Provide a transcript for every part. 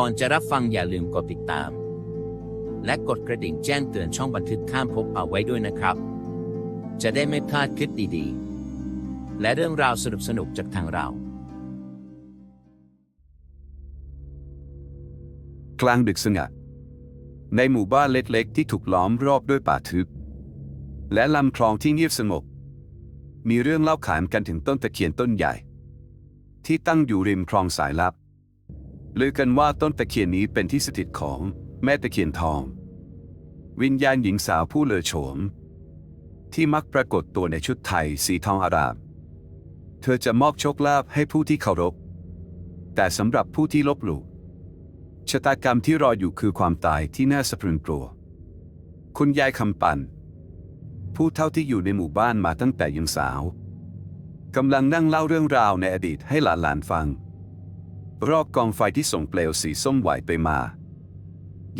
ก่อนจะรับฟังอย่าลืมกดติดตาม และกดกระดิ่งแจ้งเตือนช่องบันทึกข้ามภพเอาไว้ด้วยนะครับ จะได้ไม่พลาดคลิปดีๆ และเรื่องราวสนุกๆจากทางเรา กลางดึกสงัด ในหมู่บ้านเล็กๆ ที่ถูกล้อมรอบด้วยป่าทึบ และลำคลองที่เงียบสงบมีเรื่องเล่าขานกันถึงต้นตะเคียนต้นใหญ่ ที่ตั้งอยู่ริมคลองสายลับ ลือกันว่าต้นตะเคียนนี้เป็นที่สถิตของแม่ตะเคียนทอง วิญญาณหญิงสาวผู้เลอโฉม ที่มักปรากฏตัวในชุดไทยสีทองอารามเธอจะมอบโชคลาภให้ผู้ที่เคารพ แต่สำหรับผู้ที่ลบหลู่ชะตากรรมที่รออยู่คือความตายที่น่าสะพรึงกลัว คุณยายคำปัน ผู้เท่าที่อยู่ในหมู่บ้านมาตั้งแต่ยังสาวกำลังนั่งเล่าเรื่องราวในอดีตให้หลานๆฟัง รอบกองไฟที่ส่งเปลวสีส้มไหวไปมา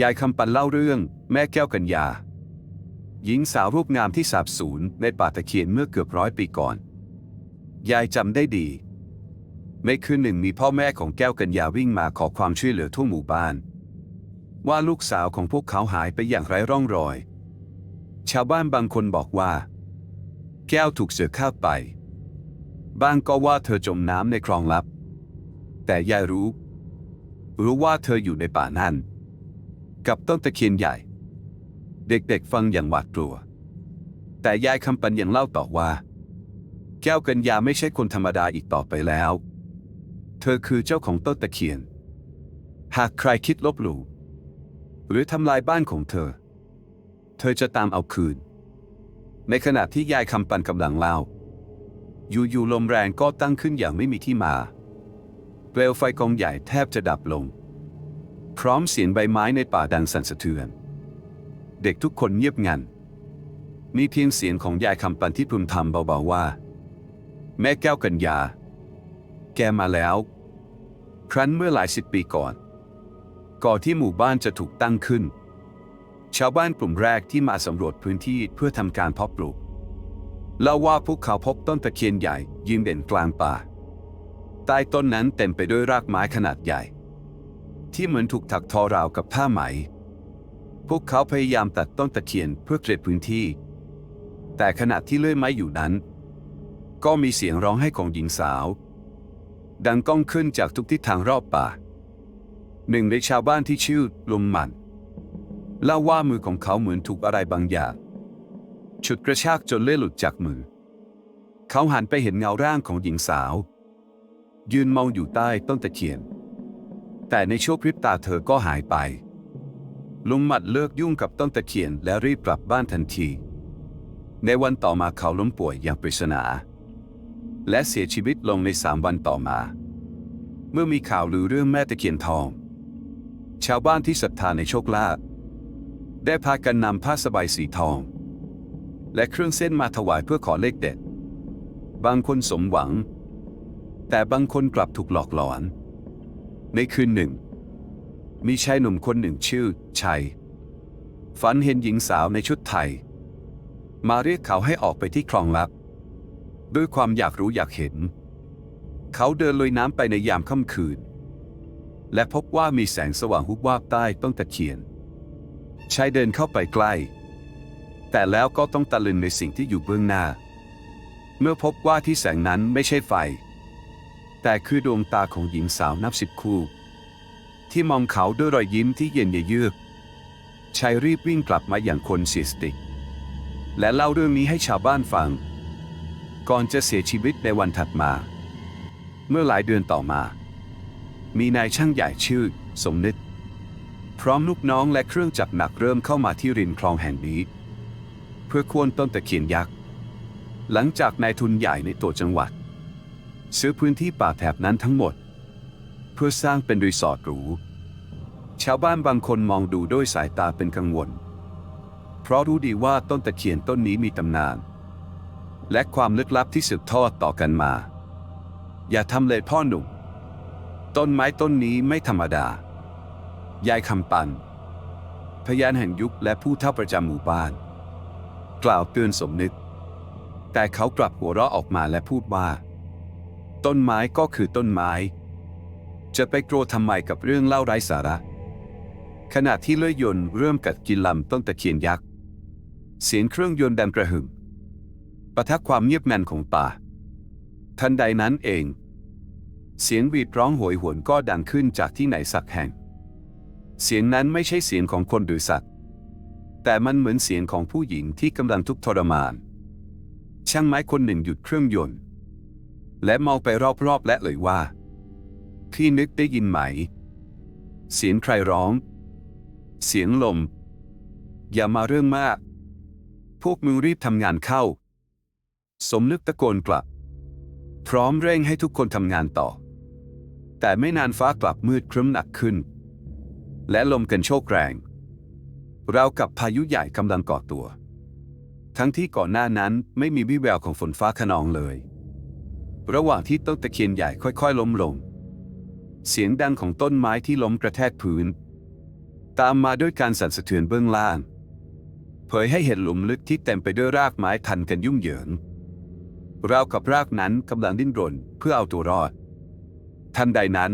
ยายคำปันเล่าเรื่อง แม่แก้วกัญญา หญิงสาวรูปงามที่สาบสูญในป่าตะเคียนเมื่อเกือบร้อยปีก่อน ยายจำได้ดีไม่คืนหนึ่งมีพ่อแม่ของแก้วกัญญาวิ่งมาขอความช่วยเหลือทั่วหมู่บ้าน ว่าลูกสาวของพวกเขาหายไปอย่างไร้ร่องรอย ชาวบ้านบางคนบอกว่า แก้วถูกเสือฆ่าไปบางก็ว่าเธอจมน้ำในคลองลับ แต่ยายรู้ รู้ว่าเธออยู่ในป่านั่น กับต้นตะเคียนใหญ่ เด็กๆฟังอย่างหวาดกลัว แต่ยายคำปันยังเล่าต่อว่า แก้วกัญญาไม่ใช่คนธรรมดาอีกต่อไปแล้ว เธอคือเจ้าของต้นตะเคียน หากใครคิดลบหลู่หรือทำลายบ้านของเธอ เธอจะตามเอาคืน ในขณะที่ยายคำปันกำลังเล่า อยู่ๆลมแรงก็ตั้งขึ้นอย่างไม่มีที่มา เปลวไฟกองใหญ่แทบจะดับลง พร้อมเสียงใบไม้ในป่าดังสั่นสะเทือน เด็กทุกคนเงียบงัน มีเพียงเสียงของยายคำปันที่พึมพำเบาๆว่า แม่แก้วกัญญา แกมาแล้ว ครั้นเมื่อหลายสิบปีก่อน ก่อนที่หมู่บ้านจะถูกตั้งขึ้น ชาวบ้านกลุ่มแรกที่มาสำรวจพื้นที่เพื่อทำการเพาะปลูกเล่าว่าพวกเขาพบต้นตะเคียนใหญ่ยืนเด่นกลางป่า ใต้ต้นนั้นเต็มไปด้วยรากไม้ขนาดใหญ่ ที่เหมือนถูกถักทอราวกับผ้าไหม พวกเขาพยายามตัดต้นตะเคียนเพื่อเคลียร์พื้นที่ แต่ขณะที่เลื่อยไม้อยู่นั้น ก็มีเสียงร้องไห้ของหญิงสาว ดังก้องขึ้นจากทุกทิศทางรอบป่า หนึ่งในชาวบ้านที่ชื่อลุมมันเล่าว่ามือของเขาเหมือนถูกอะไรบางอย่างฉุดกระชากจนเลื่อยหลุดจากมือ เขาหันไปเห็นเงาร่างของหญิงสาว ยืนมองอยู่ใต้ต้นตะเคียน แต่ในชั่วพริบตาเธอก็หายไป ลุงหมัดเลิกยุ่งกับต้นตะเคียนและรีบกลับบ้านทันที ในวันต่อมาเขาล้มป่วยอย่างปริศนา และเสียชีวิตลงในสามวันต่อมา เมื่อมีข่าวลือเรื่องแม่ตะเคียนทอง ชาวบ้านที่ศรัทธาในโชคลาภได้พากันนำผ้าสบายสีทอง และเครื่องเส้นมาถวายเพื่อขอเลขเด็ด บางคนสมหวัง แต่บางคนกลับถูกหลอกหลอน ในคืนหนึ่ง มีชายหนุ่มคนหนึ่งชื่อ ชัย ฝันเห็นหญิงสาวในชุดไทย มาเรียกเขาให้ออกไปที่คลองลับ ด้วยความอยากรู้อยากเห็น เขาเดินลุยน้ำไปในยามค่ำคืน และพบว่ามีแสงสว่างหุบวาบใต้ต้นตะเคียนชายเดินเข้าไปใกล้ แต่แล้วก็ต้องตะลึงในสิ่งที่อยู่เบื้องหน้า เมื่อพบว่าที่แสงนั้นไม่ใช่ไฟ แต่คือดวงตาของหญิงสาวนับสิบคู่ ที่มองเขาด้วยรอยยิ้มที่เย็นเยือกชายรีบวิ่งกลับมาอย่างคนเสียสติและเล่าเรื่องนี้ให้ชาวบ้านฟัง ก่อนจะเสียชีวิตในวันถัดมา เมื่อหลายเดือนต่อมา มีนายช่างใหญ่ชื่อ สมนึกพร้อมลูกน้องและเครื่องจักรหนักเริ่มเข้ามาที่ริมคลองแห่งนี้ เพื่อควรต้นตะเคียนยักษ์ หลังจากนายทุนใหญ่ในตัวจังหวัด ซื้อพื้นที่ป่าแถบนั้นทั้งหมด เพื่อสร้างเป็นรีสอร์ทหรู ชาวบ้านบางคนมองดูด้วยสายตาเป็นกังวล เพราะรู้ดีว่าต้นตะเคียนต้นนี้มีตำนาน และความลึกลับที่สืบทอดต่อกันมา อย่าทำเลยพ่อหนุ่ม ต้นไม้ต้นนี้ไม่ธรรมดา ยายคำปัน พยานแห่งยุคและผู้เฒ่าประจำหมู่บ้าน กล่าวเตือนสมนึก แต่เขากลับหัวเราะออกมาและพูดว่า ต้นไม้ก็คือต้นไม้ จะไปโกรธทำไมกับเรื่องเล่าไร้สาระ ขณะที่เลื่อยยนต์เริ่มกัดกินลำต้นตะเคียนยักษ์ เสียงเครื่องยนต์ดังกระหึ่มประทะความเงียบงันของป่า ทันใดนั้นเอง เสียงหวีดร้องโหยหวนก็ดังขึ้นจากที่ไหนสักแห่ง เสียงนั้นไม่ใช่เสียงของคนหรือสัตว์ แต่มันเหมือนเสียงของผู้หญิงที่กำลังทุกข์ทรมาน ช่างไม้คนหนึ่งหยุดเครื่องยนต์ และมองไปรอบๆและเลยว่าพี่นึกได้ยินไหม เสียงใครร้อง เสียงลม อย่ามาเรื่องมาก พวกมึงรีบทำงานเข้า สมนึกตะโกนกลับ พร้อมเร่งให้ทุกคนทำงานต่อ แต่ไม่นานฟ้ากลับมืดครึ้มหนักขึ้น และลมกันโชกแรงเรากับพายุใหญ่กำลังก่อตัว ทั้งที่ก่อนหน้านั้นไม่มีวิแววของฝนฟ้าขนองเลย ระหว่างที่ต้นตะเคียนใหญ่ค่อยๆ ล้มลง เสียงดังของต้นไม้ที่ล้มกระแทกพื้น ตามมาด้วยการสั่นสะเทือนเบื้องล่าง เผยให้เห็นหลุมลึกที่เต็มไปด้วยรากไม้ทันกันยุ่งเหยิงราวกับรากนั้นกำลังดิ้นรนเพื่อเอาตัวรอด ทันใดนั้น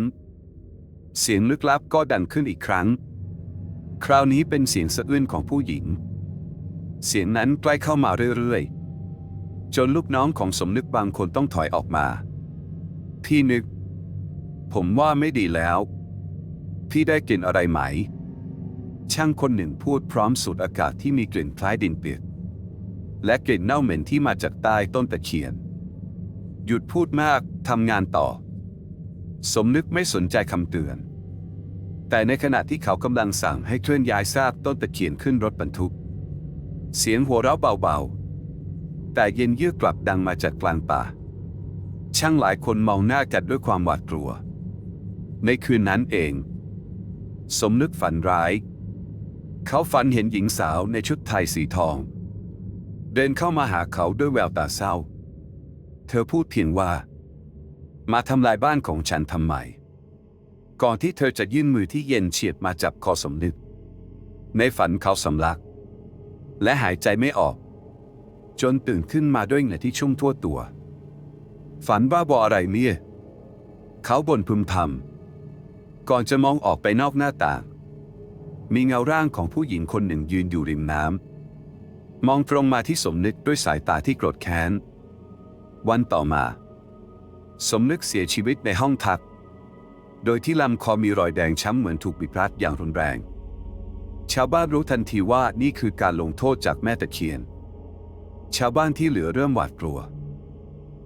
เสียงลึกลับก็ดังขึ้นอีกครั้ง คราวนี้เป็นเสียงสะอื้นของผู้หญิง เสียงนั้นใกล้เข้ามาเรื่อยๆ จนลูกน้องของสมนึกบางคนต้องถอยออกมา พี่นึก ผมว่าไม่ดีแล้ว พี่ได้กลิ่นอะไรไหม ช่างคนหนึ่งพูดพร้อมสูดอากาศที่มีกลิ่นคล้ายดินเปียกและกลิ่นเน่าเหม็นที่มาจากใต้ต้นตะเคียน หยุดพูดมากทำงานต่อ สมนึกไม่สนใจคำเตือน แต่ในขณะที่เขากำลังสั่งให้เคลื่อนย้ายซากต้นตะเคียนขึ้นรถบรรทุก เสียงหัวเราะเบาๆ แต่เย็นเยือกกลับดังมาจากกลางป่า ช่างหลายคนมองหน้ากันด้วยความหวาดกลัว ในคืนนั้นเอง สมนึกฝันร้าย เขาฝันเห็นหญิงสาวในชุดไทยสีทอง เดินเข้ามาหาเขาด้วยแววตาเศร้า เธอพูดเพียงว่า มาทำลายบ้านของฉันทำไม ก่อนที่เธอจะยื่นมือที่เย็นเฉียดมาจับคอสมนึก ในฝันเขาสำลัก และหายใจไม่ออก จนตื่นขึ้นมาด้วยเหงื่อที่ชุ่มทั่วตัว ฝันบ้าบออะไรเนี่ยเขาบ่นพึมพำก่อนจะมองออกไปนอกหน้าต่าง มีเงาร่างของผู้หญิงคนหนึ่งยืนอยู่ริมน้ำมองตรงมาที่สมนึกด้วยสายตาที่โกรธแค้น วันต่อมา สมนึกเสียชีวิตในห้องพัก โดยที่ลำคอมีรอยแดงช้ำเหมือนถูกบีบรัดอย่างรุนแรง ชาวบ้านรู้ทันทีว่านี่คือการลงโทษจากแม่ตะเคียน ชาวบ้านที่เหลือเริ่มหวาดกลัว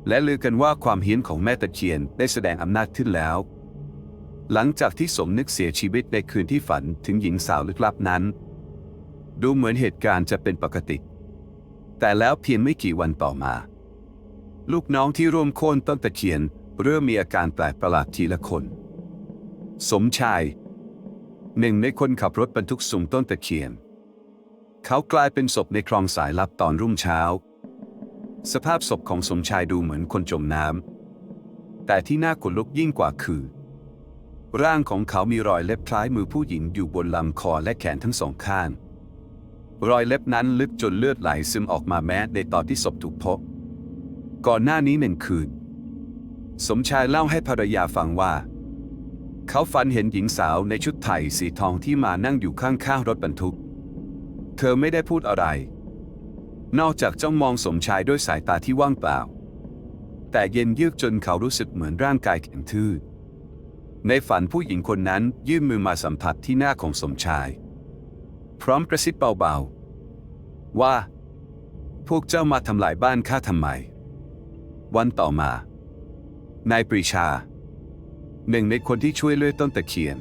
และลือกันว่าความเฮี้ยนของแม่ตะเคียนได้แสดงอำนาจขึ้นแล้ว หลังจากที่สมนึกเสียชีวิตในคืนที่ฝันถึงหญิงสาวลึกลับนั้น ดูเหมือนเหตุการณ์จะเป็นปกติ แต่แล้วเพียงไม่กี่วันต่อมา ลูกน้องที่ร่วมโค่นต้นตะเคียนเริ่มมีอาการแปลกประหลาดทีละคน สมชาย หนึ่งในคนขับรถบรรทุกสุ่มต้นตะเคียน เขากลายเป็นศพในคลองสายลับตอนรุ่งเช้า สภาพศพของสมชายดูเหมือนคนจมน้ำ แต่ที่น่าขนลุกยิ่งกว่าคือ ร่างของเขามีรอยเล็บคล้ายมือผู้หญิงอยู่บนลำคอและแขนทั้งสองข้าง รอยเล็บนั้นลึกจนเลือดไหลซึมออกมาแม้ในตอนที่ศพถูกพบ ก่อนหน้านี้หนึ่งคืน สมชายเล่าให้ภรรยาฟังว่า เขาฝันเห็นหญิงสาวในชุดไทยสีทองที่มานั่งอยู่ข้างๆรถบรรทุก เธอไม่ได้พูดอะไร นอกจากจ้องมองสมชายด้วยสายตาที่ว่างเปล่า แต่เย็นเยือกจนเขารู้สึกเหมือนร่างกายแข็งทื่อในฝันผู้หญิงคนนั้นยื่นมือมาสัมผัสที่หน้าของสมชาย พร้อมกระซิบเบาๆ ว่า พวกเจ้ามาทำลายบ้านข้าทำไม วันต่อมา นายปรีชา หนึ่งในคนที่ช่วยเลื่อยต้นตะเคียน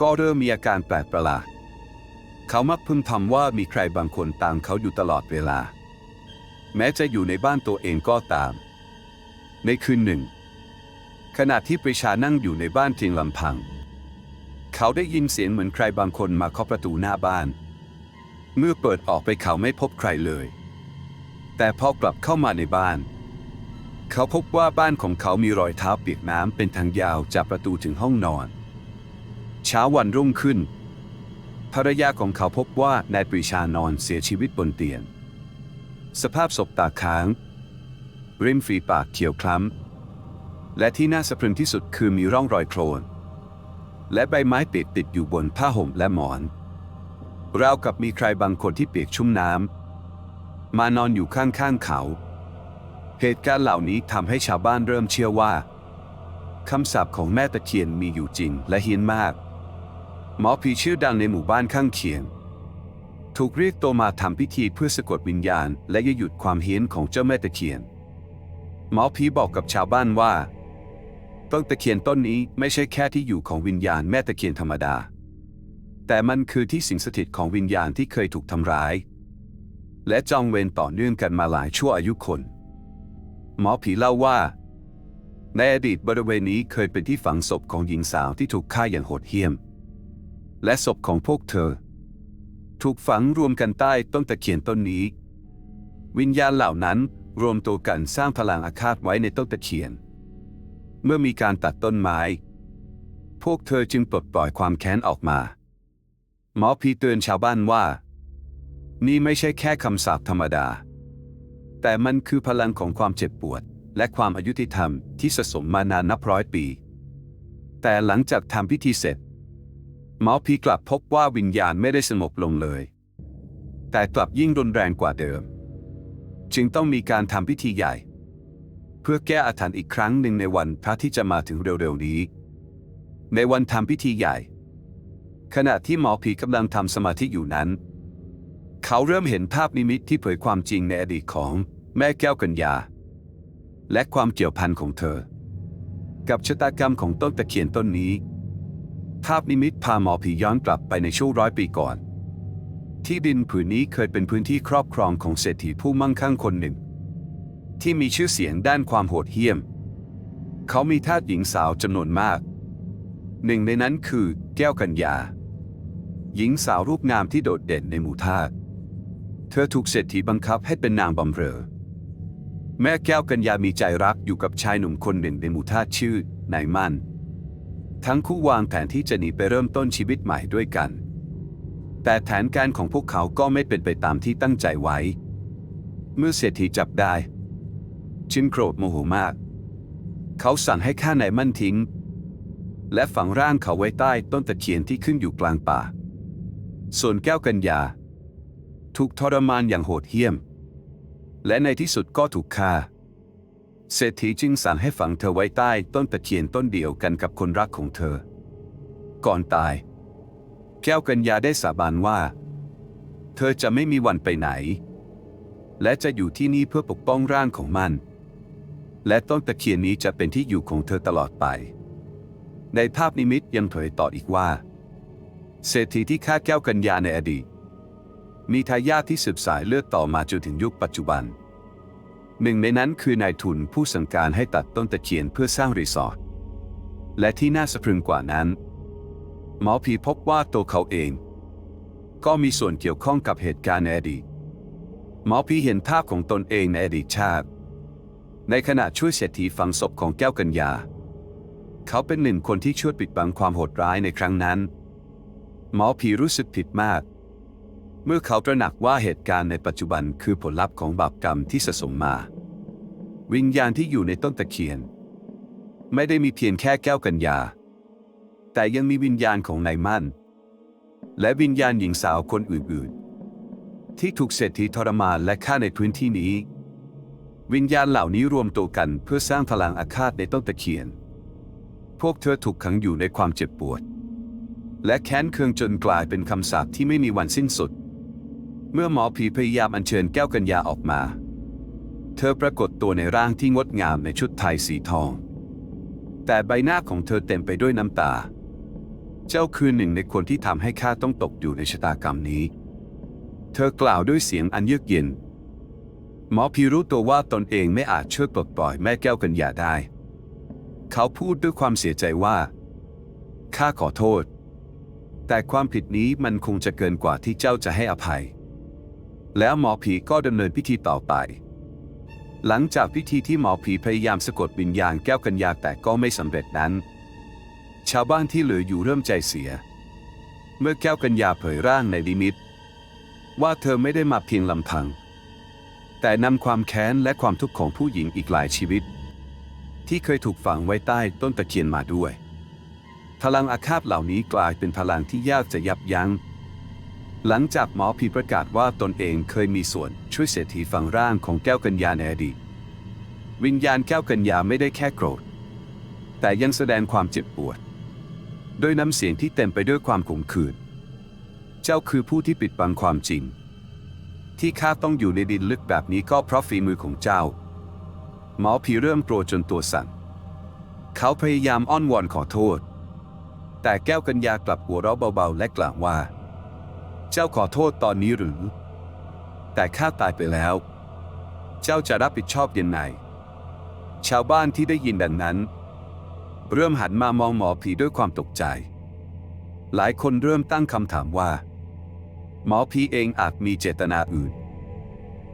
ก็เริ่มมีอาการแปลกประหลาด เขามักพึมพำว่ามีใครบางคนตามเขาอยู่ตลอดเวลา แม้จะอยู่ในบ้านตัวเองก็ตาม ในคืนหนึ่ง ขณะที่ปรีชานั่งอยู่ในบ้านเพียงลำพัง เขาได้ยินเสียงเหมือนใครบางคนมาเคาะประตูหน้าบ้าน เมื่อเปิดออกไปเขาไม่พบใครเลย แต่พอกลับเข้ามาในบ้าน เขาพบว่าบ้านของเขามีรอยเท้าเปียกน้ำเป็นทางยาวจากประตูถึงห้องนอน เช้าวันรุ่งขึ้น ภรรยาของเขาพบว่านายปรีชานอนเสียชีวิตบนเตียง สภาพศพตาค้าง ริมฝีปากเขียวคล้ำ และที่น่าสะพรึงที่สุดคือมีร่องรอยโคลน และใบไม้เปียกติดอยู่บนผ้าห่มและหมอน ราวกับมีใครบางคนที่เปียกชุ่มน้ำมานอนอยู่ข้างๆเขา เหตุการณ์เหล่านี้ทำให้ชาวบ้านเริ่มเชื่อว่าคำสาปของแม่ตะเคียนมีอยู่จริงและเฮี้ยนมาก หมอผีชื่อดังในหมู่บ้านข้างเคียง ถูกเรียกตัวมาทำพิธีเพื่อสะกดวิญญาณ และยหยุดความเฮี้ยนของเจ้าแม่ตะเคียน หมอผีบอกกับชาวบ้านว่า ต้นตะเคียนต้นนี้ไม่ใช่แค่ที่อยู่ของวิญญาณแม่ตะเคียนธรรมดา แต่มันคือที่สิงสถิตของวิญญาณที่เคยถูกทำร้าย และจองเวรต่อเนื่องกันมาหลายชั่วอายุคน หมอผีเล่าว่าในอดีตบริเวณนี้เคยเป็นที่ฝังศพของหญิงสาวที่ถูกฆ่าอย่างโหดเหี้ยม และศพของพวกเธอ ถูกฝังรวมกันใต้ต้นตะเคียนต้นนี้ วิญญาณเหล่านั้นรวมตัวกันสร้างพลังอาฆาตไว้ในต้นตะเคียน เมื่อมีการตัดต้นไม้ พวกเธอจึงปลดปล่อยความแค้นออกมา หมอผีเตือนชาวบ้านว่า นี่ไม่ใช่แค่คำสาปธรรมดา แต่มันคือพลังของความเจ็บปวด และความอายุติธรรมที่สะสมมานานนับร้อยปี แต่หลังจากทำพิธีเสร็จ หมอผีกลับพบว่าวิญญาณไม่ได้สงบลงเลย แต่กลับยิ่งรุนแรงกว่าเดิม จึงต้องมีการทำพิธีใหญ่ เพื่อแก้อาถรรพ์อีกครั้งหนึ่งในวันพระที่จะมาถึงเร็วๆนี้ ในวันทำพิธีใหญ่ ขณะที่หมอผีกำลังทำสมาธิอยู่นั้น เขาเริ่มเห็นภาพนิมิตที่เผยความจริงในอดีตของแม่แก้วกัญญา และความเกี่ยวพันของเธอ กับชะตากรรมของต้นตะเคียนต้นนี้ ภาพนิมิตพาหมอผีย้อนกลับไปในช่วงร้อยปีก่อน ที่ดินผืนนี้เคยเป็นพื้นที่ครอบครองของเศรษฐีผู้มั่งคั่งคนหนึ่ง ที่มีชื่อเสียงด้านความโหดเหี้ยม เขามีทาสหญิงสาวจำนวนมาก หนึ่งในนั้นคือแก้วกัญญา หญิงสาวรูปงามที่โดดเด่นในหมู่ทาสเธอถูกเศรษฐีบังคับให้เป็นนางบำเรอ แม่แก้วกัญญามีใจรักอยู่กับชายหนุ่มคนหนึ่งในหมู่ทาสชื่อนายมั่น ทั้งคู่วางแผนที่จะหนีไปเริ่มต้นชีวิตใหม่ด้วยกัน แต่แผนการของพวกเขาก็ไม่เป็นไปตามที่ตั้งใจไว้ เมื่อเศรษฐีจับได้ จึงโกรธโมโหมาก เขาสั่งให้ฆ่านายมั่นทิ้ง และฝังร่างเขาไว้ใต้ต้นตะเคียนที่ขึ้นอยู่กลางป่า ส่วนแก้วกัญญาถูกทรมานอย่างโหดเหี้ยม และในที่สุดก็ถูกฆ่า เศรษฐีจึงสั่งให้ฝังเธอไว้ใต้ต้นตะเคียนต้นเดียวกันกับคนรักของเธอ ก่อนตาย แก้วกัญญาได้สาบานว่า เธอจะไม่มีวันไปไหน และจะอยู่ที่นี่เพื่อปกป้องร่างของมัน และต้นตะเคียนนี้จะเป็นที่อยู่ของเธอตลอดไป ในภาพนิมิตยังเผยต่ออีกว่า เศรษฐีที่ฆ่าแก้วกัญญาในอดีต มีทายาทที่สืบสายเลือดต่อมาจนถึงยุคปัจจุบัน หนึ่งในนั้นคือนายทุนผู้สั่งการให้ตัดต้นตะเคียนเพื่อสร้างรีสอร์ท และที่น่าสะพรึงกว่านั้น หมอผีพบว่าตัวเขาเอง ก็มีส่วนเกี่ยวข้องกับเหตุการณ์ในอดีต หมอผีเห็นภาพของตนเองในอดีตชาติ ในขณะช่วยเศรษฐีฝังศพของแก้วกัญญา เขาเป็นหนึ่งคนที่ช่วยปิดบังความโหดร้ายในครั้งนั้น หมอผีรู้สึกผิดมาก เมื่อเขาตระหนักว่าเหตุการณ์ในปัจจุบันคือผลลัพธ์ของบาปกรรมที่สะสมมา วิญญาณที่อยู่ในต้นตะเคียน ไม่ได้มีเพียงแค่แก้วกัญญา แต่ยังมีวิญญาณของนายมั่น และวิญญาณหญิงสาวคนอื่นๆ ที่ถูกเศรษฐีทรมานและฆ่าในพื้นที่นี้ วิญญาณเหล่านี้รวมตัวกันเพื่อสร้างพลังอาฆาตในต้นตะเคียน พวกเธอถูกขังอยู่ในความเจ็บปวด และแค้นเคืองจนกลายเป็นคำสาปที่ไม่มีวันสิ้นสุด เมื่อหมอผีพยายามอัญเชิญแก้วกัญญาออกมา เธอปรากฏตัวในร่างที่งดงามในชุดไทยสีทอง แต่ใบหน้าของเธอเต็มไปด้วยน้ำตา เจ้าคือหนึ่งในคนที่ทำให้ข้าต้องตกอยู่ในชะตากรรมนี้ เธอกล่าวด้วยเสียงอันเยือกเย็น หมอผีรู้ตัวว่าตนเองไม่อาจช่วยปลดปล่อยแม่แก้วกัญญาได้ เขาพูดด้วยความเสียใจว่าข้าขอโทษ แต่ความผิดนี้มันคงจะเกินกว่าที่เจ้าจะให้อภัย แล้วหมอผีก็ดำเนินพิธีต่อไป หลังจากพิธีที่หมอผีพยายามสะกดวิญญาณแก้วกัญญาแต่ก็ไม่สำเร็จนั้น ชาวบ้านที่เหลืออยู่เริ่มใจเสีย เมื่อแก้วกัญญาเผยร่างในลิมิต ว่าเธอไม่ได้มาเพียงลำพัง แต่นำความแค้นและความทุกข์ของผู้หญิงอีกหลายชีวิต ที่เคยถูกฝังไว้ใต้ต้นตะเคียนมาด้วย พลังอาฆาตเหล่านี้กลายเป็นพลังที่ยากจะยับยัง้ง หลังจากหมอผีประกาศว่าตนเองเคยมีส่วนช่วยเศรษฐีฝังร่างของแก้วกัญญาในอดีตวิญญาณแก้วกัญญาไม่ได้แค่โกรธ แต่ยังแสดงความเจ็บปวด โดยน้ำเสียงที่เต็มไปด้วยความขมขื่นเจ้าคือผู้ที่ปิดบังความจริง ที่ข้าต้องอยู่ในดินลึกแบบนี้ก็เพราะฝีมือของเจ้า หมอผีเริ่มโกรธจนตัวสั่นเขาพยายามอ้อนวอนขอโทษ แต่แก้วกัญญากลับหัวเราะเบาๆและกล่าวว่า เจ้าขอโทษตอนนี้หรือ แต่ข้าตายไปแล้ว เจ้าจะรับผิดชอบยังไงชาวบ้านที่ได้ยินดังนั้น เริ่มหันมามองหมอผีด้วยความตกใจ หลายคนเริ่มตั้งคำถามว่า หมอผีเองอาจมีเจตนาอื่น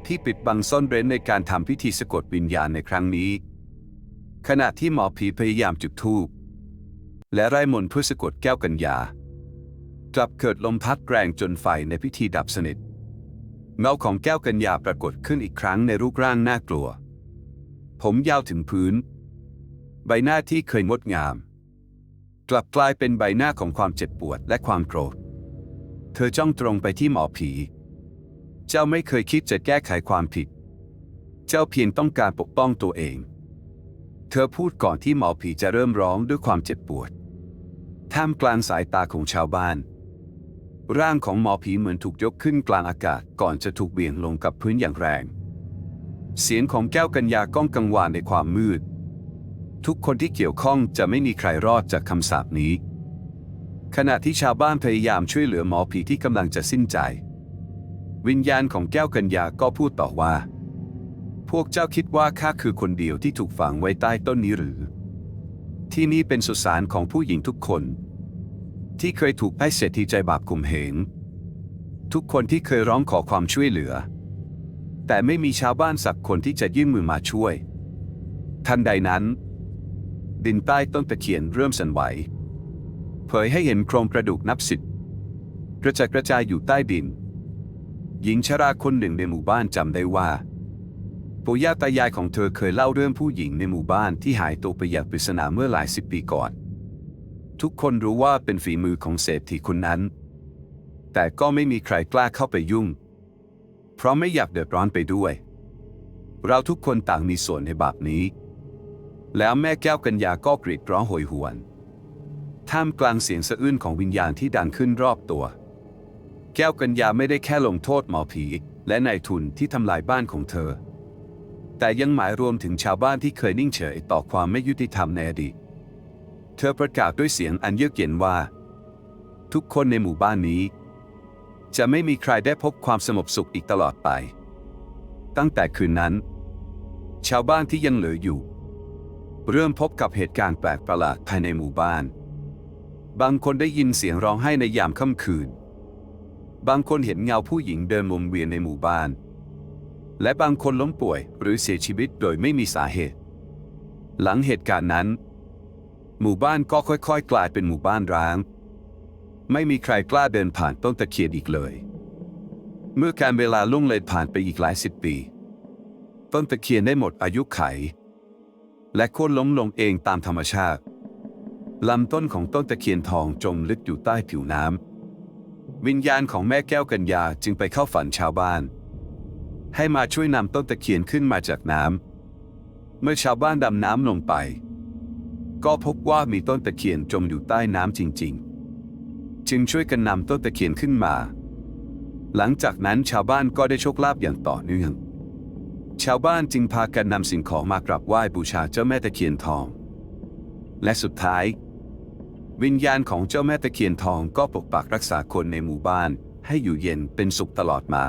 ที่ปิดบังซ่อนเร้นในการทำพิธีสะกดวิญญาณในครั้งนี้ ขณะที่หมอผีพยายามจุดธูปและไร้มนเพื่อสะกดแก้วกัญญา กลับเกิดลมพัดแรงจนไฟในพิธีดับสนิท เงาของแก้วกัญญาปรากฏขึ้นอีกครั้งในรูปร่างน่ากลัว ผมยาวถึงพื้น ใบหน้าที่เคยงดงาม กลับกลายเป็นใบหน้าของความเจ็บปวดและความโกรธ เธอจ้องตรงไปที่หมอผี เจ้าไม่เคยคิดจะแก้ไขความผิด เจ้าเพียงต้องการปกป้องตัวเอง เธอพูดก่อนที่หมอผีจะเริ่มร้องด้วยความเจ็บปวดท่ามกลางสายตาของชาวบ้าน ร่างของหมอผีเหมือนถูกยกขึ้นกลางอากาศก่อนจะถูกเบี่ยงลงกับพื้นอย่างแรง เสียงของแก้วกัญญาก้องกังวานในความมืด ทุกคนที่เกี่ยวข้องจะไม่มีใครรอดจากคำสาปนี้ ขณะที่ชาวบ้านพยายามช่วยเหลือหมอผีที่กำลังจะสิ้นใจ วิญญาณของแก้วกัญญาก็พูดต่อว่า พวกเจ้าคิดว่าข้าคือคนเดียวที่ถูกฝังไว้ใต้ต้นนี้หรือ ที่นี่เป็นสุสานของผู้หญิงทุกคน ที่เคยถูกไอ้เศรษฐีใจบาปข่มเหงทุกคนที่เคยร้องขอความช่วยเหลือ แต่ไม่มีชาวบ้านสักคนที่จะยื่นมือมาช่วย ทันใดนั้น ดินใต้ต้นตะเคียนเริ่มสั่นไหว เผยให้เห็นโครงกระดูกนับสิบกระจัดกระจายอยู่ใต้ดิน หญิงชราคนหนึ่งในหมู่บ้านจำได้ว่าปู่ย่าตายายของเธอเคยเล่าเรื่องผู้หญิงในหมู่บ้านที่หายตัวไปอย่างปริศนาเมื่อหลายสิบปีก่อน ทุกคนรู้ว่าเป็นฝีมือของเศรษฐีคนนั้น แต่ก็ไม่มีใครกล้าเข้าไปยุ่ง เพราะไม่อยากเดือดร้อนไปด้วย เราทุกคนต่างมีส่วนในบาปนี้ แล้วแม่แก้วกัญญาก็กรีดร้องโหยหวน ท่ามกลางเสียงสะอื้นของวิญญาณที่ดังขึ้นรอบตัว แก้วกัญญาไม่ได้แค่ลงโทษหมอผีและนายทุนที่ทำลายบ้านของเธอ แต่ยังหมายรวมถึงชาวบ้านที่เคยนิ่งเฉยต่อความไม่ยุติธรรมในอดีต เธอประกาศด้วยเสียงอันเยือกเย็นว่า ทุกคนในหมู่บ้านนี้ จะไม่มีใครได้พบความสงบสุขอีกตลอดไป ตั้งแต่คืนนั้น ชาวบ้านที่ยังเหลืออยู่ เริ่มพบกับเหตุการณ์แปลกประหลาดภายในหมู่บ้าน บางคนได้ยินเสียงร้องไห้ในยามค่ำคืน บางคนเห็นเงาผู้หญิงเดินวนเวียนในหมู่บ้าน และบางคนล้มป่วยหรือเสียชีวิตโดยไม่มีสาเหตุ หลังเหตุการณ์นั้น หมู่บ้านก็ค่อยๆ กลายเป็นหมู่บ้านร้าง ไม่มีใครกล้าเดินผ่านต้นตะเคียนอีกเลย เมื่อการเวลาล่วงเลยผ่านไปอีกหลายสิบปี ต้นตะเคียนได้หมดอายุไข และโค่นล้มลงเองตามธรรมชาติลำต้นของต้นตะเคียนทองจมลึกอยู่ใต้ผิวน้ำวิญญาณของแม่แก้วกัญญาจึงไปเข้าฝันชาวบ้าน ให้มาช่วยนำต้นตะเคียนขึ้นมาจากน้ำเมื่อชาวบ้านดำน้ำลงไป ก็พบว่ามีต้นตะเคียนจมอยู่ใต้น้ำจริง ๆ จึงช่วยกันนำต้นตะเคียนขึ้นมา หลังจากนั้นชาวบ้านก็ได้โชคลาภอย่างต่อเนื่อง ชาวบ้านจึงพากันนำสิ่งของมากราบไหว้บูชาเจ้าแม่ตะเคียนทอง และสุดท้าย วิญญาณของเจ้าแม่ตะเคียนทองก็ปกปักรักษาคนในหมู่บ้านให้อยู่เย็นเป็นสุขตลอดมา